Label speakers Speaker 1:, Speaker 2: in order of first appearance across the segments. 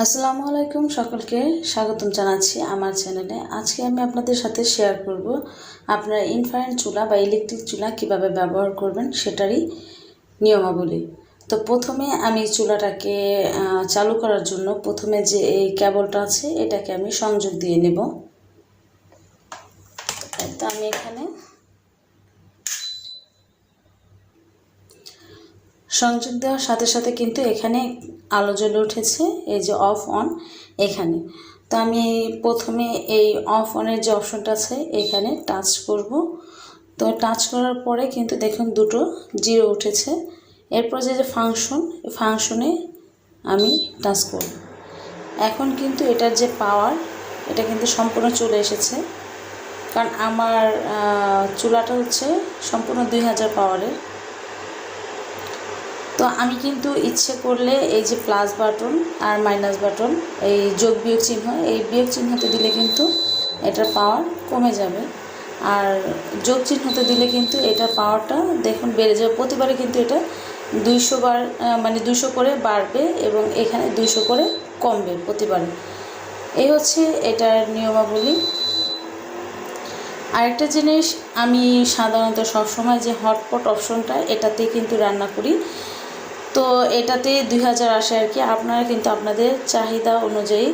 Speaker 1: আসসালামু আলাইকুম সকলকে স্বাগতম জানাচ্ছি আমার চ্যানেলে। আজকে আমি আপনাদের সাথে শেয়ার করব আপনারা ইনফ্রারেন্ট চুলা বা ইলেকট্রিক চুলা কীভাবে ব্যবহার করবেন সেটারই নিয়মাবলী। তো প্রথমে আমি চুলাটাকে চালু করার জন্য প্রথমে যে এই কেবলটা আছে, এটাকে আমি সংযোগ দিয়ে নেব। তো আমি এখানে সংযোগ দেওয়ার সাথে সাথে কিন্তু এখানে আলো জ্বলে উঠেছে, এই যে অফ অন এখানে। তো আমি প্রথমে এই অফ অনের যে অপশনটা আছে, এখানে টাচ করব। তো টাচ করার পরে কিন্তু দেখুন দুটো জিরো উঠেছে। এরপর যে যে ফাংশন ফাংশনে আমি টাচ করব। এখন কিন্তু এটার যে পাওয়ার, এটা কিন্তু সম্পূর্ণ চলে এসেছে। কারণ আমার চুলাটা হচ্ছে সম্পূর্ণ দুই হাজার পাওয়ারের। তো আমি কিন্তু ইচ্ছে করলে এই যে প্লাস বাটন আর মাইনাস বাটন এই যোগ বিয়োগ চিহ্ন, এই বিয়োগ চিহ্নতে দিলে কিন্তু এটার পাওয়ার কমে যাবে। আর যোগ চিহ্নতে দিলে কিন্তু এটার পাওয়ারটা দেখুন বেড়ে যাবে। প্রতিবারে কিন্তু এটা দুইশো বার মানে দুইশো করে বাড়বে এবং এখানে দুইশো করে কমবে প্রতিবারে। এই হচ্ছে এটার নিয়মাবলী। আরেকটা জিনিস আমি সাধারণত সবসময় যে হটপট অপশনটা এটাতেই কিন্তু রান্না করি। তো এটাতে দুই হাজার আসে আর কি। আপনারা কিন্তু আপনাদের চাহিদা অনুযায়ী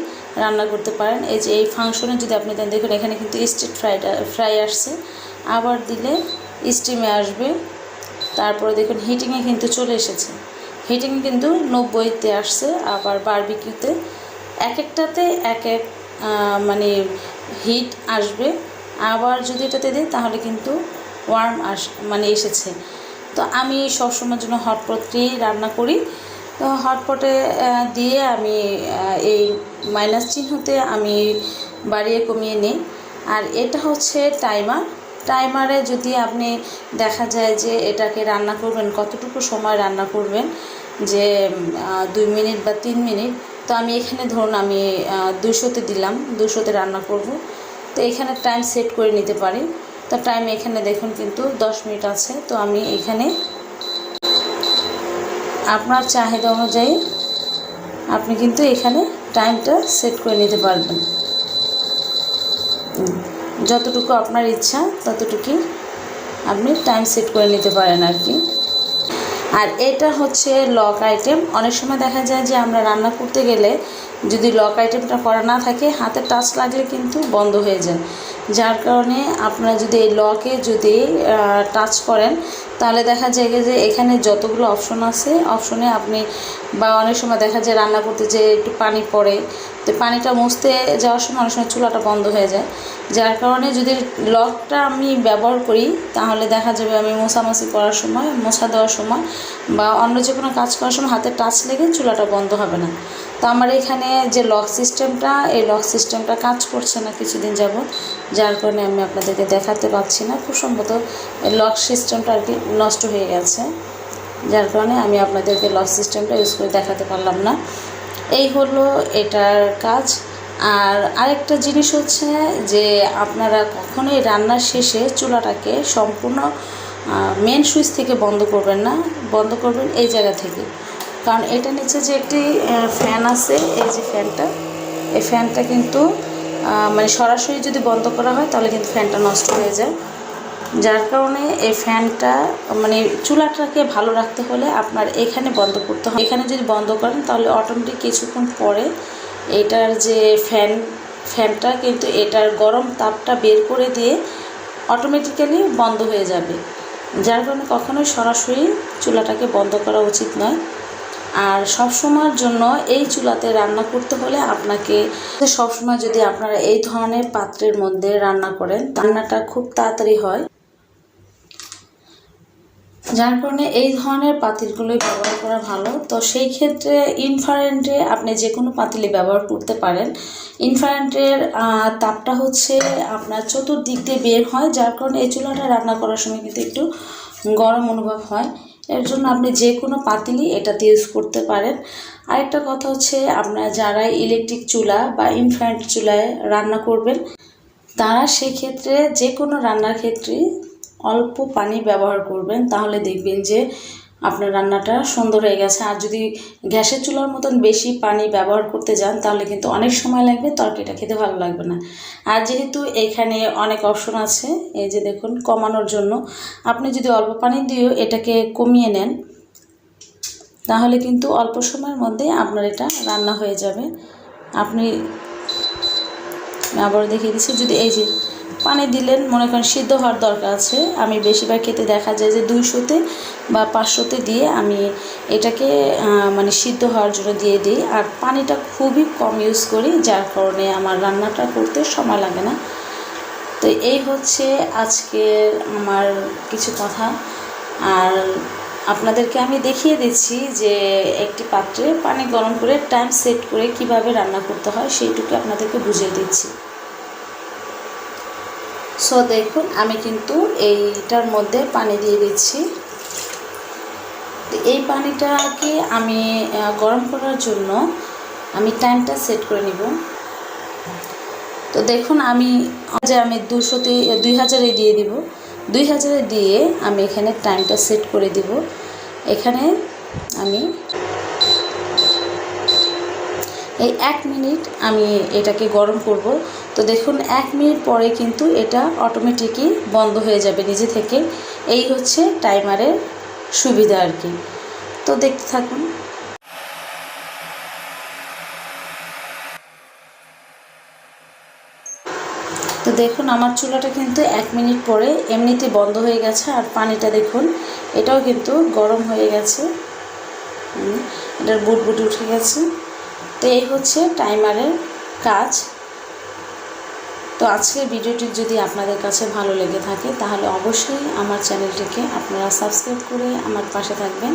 Speaker 1: রান্না করতে পারেন। এই যে এই ফাংশনে যদি আপনি দেন, দেখুন এখানে কিন্তু স্ট্রিট ফ্রাইড ফ্রাই আসছে। আবার দিলে স্টিমে আসবে। তারপরে দেখুন হিটিংয়ে কিন্তু চলে এসেছে। হিটিং কিন্তু নব্বইতে আসছে, আবার বারবিকিউতে এক একটাতে এক এক মানে হিট আসবে। আবার যদি এটাতে দিই, তাহলে কিন্তু ওয়ার্ম আস মানে এসেছে। তো আমি সবসময়ের জন্য হটপটটি রান্না করি। তো হটপটে দিয়ে আমি এই মাইনাস চিহ্নতে আমি বাড়িয়ে কমিয়ে নিই। আর এটা হচ্ছে টাইমার টাইমারে যদি আপনি দেখা যায় যে এটাকে রান্না করবেন, কতটুকু সময় রান্না করবেন, যে দুই মিনিট বা তিন মিনিট, তো আমি এখানে ধরুন আমি দুশোতে দিলাম, দুশোতে রান্না করব। তো এখানে টাইম সেট করে নিতে পারি। তো টাইম এখানে দেখুন কিন্তু দশ মিনিট আছে। তো আমি এখানে আপনার চাহিদা অনুযায়ী আপনি কিন্তু এখানে টাইমটা সেট করে নিতে পারবেন। যতটুকু আপনার ইচ্ছা, ততটুকুই আপনি টাইম সেট করে নিতে পারেন আর কি। আর এটা হচ্ছে লক আইটেম অনেক সময় দেখা যায় যে আমরা রান্না করতে গেলে যদি লক আইটেমটা করা না থাকে, হাতে টাচ লাগলে কিন্তু বন্ধ হয়ে যায়। যার কারণে আপনারা যদি এই লকে যদি টাচ করেন, তাহলে দেখা যায় যে এখানে যতগুলো অপশন আছে অপশনে আপনি বা অনেক সময় দেখা যায় রান্না করতে যে একটু পানি পড়ে, তো পানিটা মুছতে যাওয়ার সময় অনেক সময় চুলাটা বন্ধ হয়ে যায়। যার কারণে যদি লকটা আমি ব্যবহার করি, তাহলে দেখা যাবে আমি মোছামাছি করার সময়, মোছা দেওয়ার সময় বা অন্য যে কোনো কাজ করার সময় হাতে টাচ লেগে চুলাটা বন্ধ হবে না। তো আমার এখানে যে লক সিস্টেমটা এই লক সিস্টেমটা কাজ করছে না কিছুদিন যাবত যার কারণে আমি আপনাদেরকে দেখাতে পাচ্ছি না। খুব সম্ভবত এই লক সিস্টেমটা আর কি নষ্ট হয়ে গেছে। যার কারণে আমি আপনাদেরকে লক সিস্টেমটা ইউজ করে দেখাতে পারলাম না। এই হলো এটার কাজ। আর আরেকটা জিনিস হচ্ছে যে, আপনারা কখনোই রান্নার শেষে চুলাটাকে সম্পূর্ণ মেন সুইচ থেকে বন্ধ করবেন না। বন্ধ করবেন এই জায়গা থেকে। কারণ এটা নিচে যে একটি ফ্যান আছে, এই যে ফ্যানটা এই ফ্যানটা কিন্তু মানে সরাসরি যদি বন্ধ করা হয়, তাহলে কিন্তু ফ্যানটা নষ্ট হয়ে যায়। যার কারণে এই ফ্যানটা মানে চুলাটাকে ভালো রাখতে হলে আপনার এখানে বন্ধ করতে হবে এখানে যদি বন্ধ করেন, তাহলে অটোমেটিক কিছুক্ষণ পরে এটার যে ফ্যান ফ্যানটা কিন্তু এটার গরম তাপটা বের করে দিয়ে অটোমেটিক্যালি বন্ধ হয়ে যাবে। যার কারণে কখনোই সরাসরি চুলাটাকে বন্ধ করা উচিত নয়। আর সব সময়ের জন্য এই চুলাতে রান্না করতে হলে আপনাকে সব সময় যদি আপনারা এই ধরনের পাত্রের মধ্যে রান্না করেন, রান্নাটা খুব তাড়াতাড়ি হয়। যার কারণে এই ধরনের পাতিলগুলোই ব্যবহার করা ভালো। তো সেই ক্ষেত্রে ইনফারেন্টে আপনি যে কোনো পাতিলে ব্যবহার করতে পারেন। ইনফারেন্টের তাপটা হচ্ছে আপনার চতুর্দিক দিয়ে বের হয়, যার কারণে এই চুলাটা রান্না করার সময় কিন্তু একটু গরম অনুভব হয়। এর জন্য আপনি যে কোনো পাতিলই এটাতে ইউজ করতে পারেন। আরেকটা কথা হচ্ছে, আপনারা যারা ইলেকট্রিক চুলা বা ইনফ্যান্ট চুলায় রান্না করবেন, তারা সেক্ষেত্রে যে কোনো রান্নার ক্ষেত্রে অল্প পানি ব্যবহার করবেন। তাহলে দেখবেন যে আপনার রান্নাটা সুন্দর হয়ে গেছে। আর যদি গ্যাসের চুলার মতন বেশি পানি ব্যবহার করতে যান, তাহলে কিন্তু অনেক সময় লাগবে, তরকারিটা খেতে ভালো লাগবে না। আর যেহেতু এখানে অনেক অপশন আছে, এই যে দেখুন, কমানোর জন্য। আপনি যদি অল্প পানি দিয়েও এটাকে কমিয়ে নেন, তাহলে কিন্তু অল্প সময়ের মধ্যে আপনার এটা রান্না হয়ে যাবে। আপনি আবার দেখিয়ে দিচ্ছি, যদি এই যে পানি দিলেন, মনে করেন সিদ্ধ হওয়ার দরকার আছে। আমি বেশিরভাগ খেতে দেখা যায় যে দুইশোতে বা পাঁচশোতে দিয়ে আমি এটাকে মানে সিদ্ধ হওয়ার জন্য দিয়ে দিই। আর পানিটা খুবই কম ইউজ করি, যার কারণে আমার রান্নাটা করতে সময় লাগে না। তো এই হচ্ছে আজকের আমার কিছু কথা। আর আপনাদেরকে আমি দেখিয়ে দিচ্ছি যে একটি পাত্রে পানি গরম করে টাইম সেট করে কীভাবে রান্না করতে হয়, সেইটুকু আপনাদেরকে বুঝিয়ে দিচ্ছি। সো দেখুন, আমি কিন্তু এইটার মধ্যে পানি দিয়ে দিচ্ছি। এই পানিটাকে আমি গরম করার জন্য আমি টাইমটা সেট করে নিব। তো দেখুন, আমি যে আমি দুশোতে দুই হাজারে দিয়ে দিব। দুই হাজারে দিয়ে আমি এখানে টাইমটা সেট করে দিব। এখানে আমি এই এক মিনিট আমি এটাকে গরম করব। তো দেখুন, এক মিনিট পরে কিন্তু এটা অটোমেটিকই বন্ধ হয়ে যাবে নিজে থেকে। এই হচ্ছে টাইমারের সুবিধা আর কি। তো দেখতে থাকুন। তো দেখুন, আমার চুলাটা কিন্তু এক মিনিট পরে এমনিতে বন্ধ হয়ে গেছে। আর পানিটা দেখুন, এটাও কিন্তু গরম হয়ে গেছে। এটার বুট বুট উঠে গেছে। তো এই হচ্ছে টাইমারের কাজ। তো আজকের ভিডিওটি যদি আপনাদের কাছে ভালো লেগে থাকে, তাহলে অবশ্যই আমার চ্যানেলটিকে আপনারা সাবস্ক্রাইব করে আমার পাশে থাকবেন।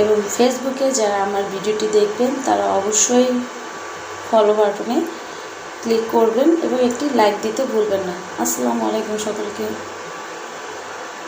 Speaker 1: এবং ফেসবুকে যারা আমার ভিডিওটি দেখবেন, তারা অবশ্যই ফলো বাটনে ক্লিক করবেন এবং একটি লাইক দিতে ভুলবেন না। আসসালামু আলাইকুম সকলকে।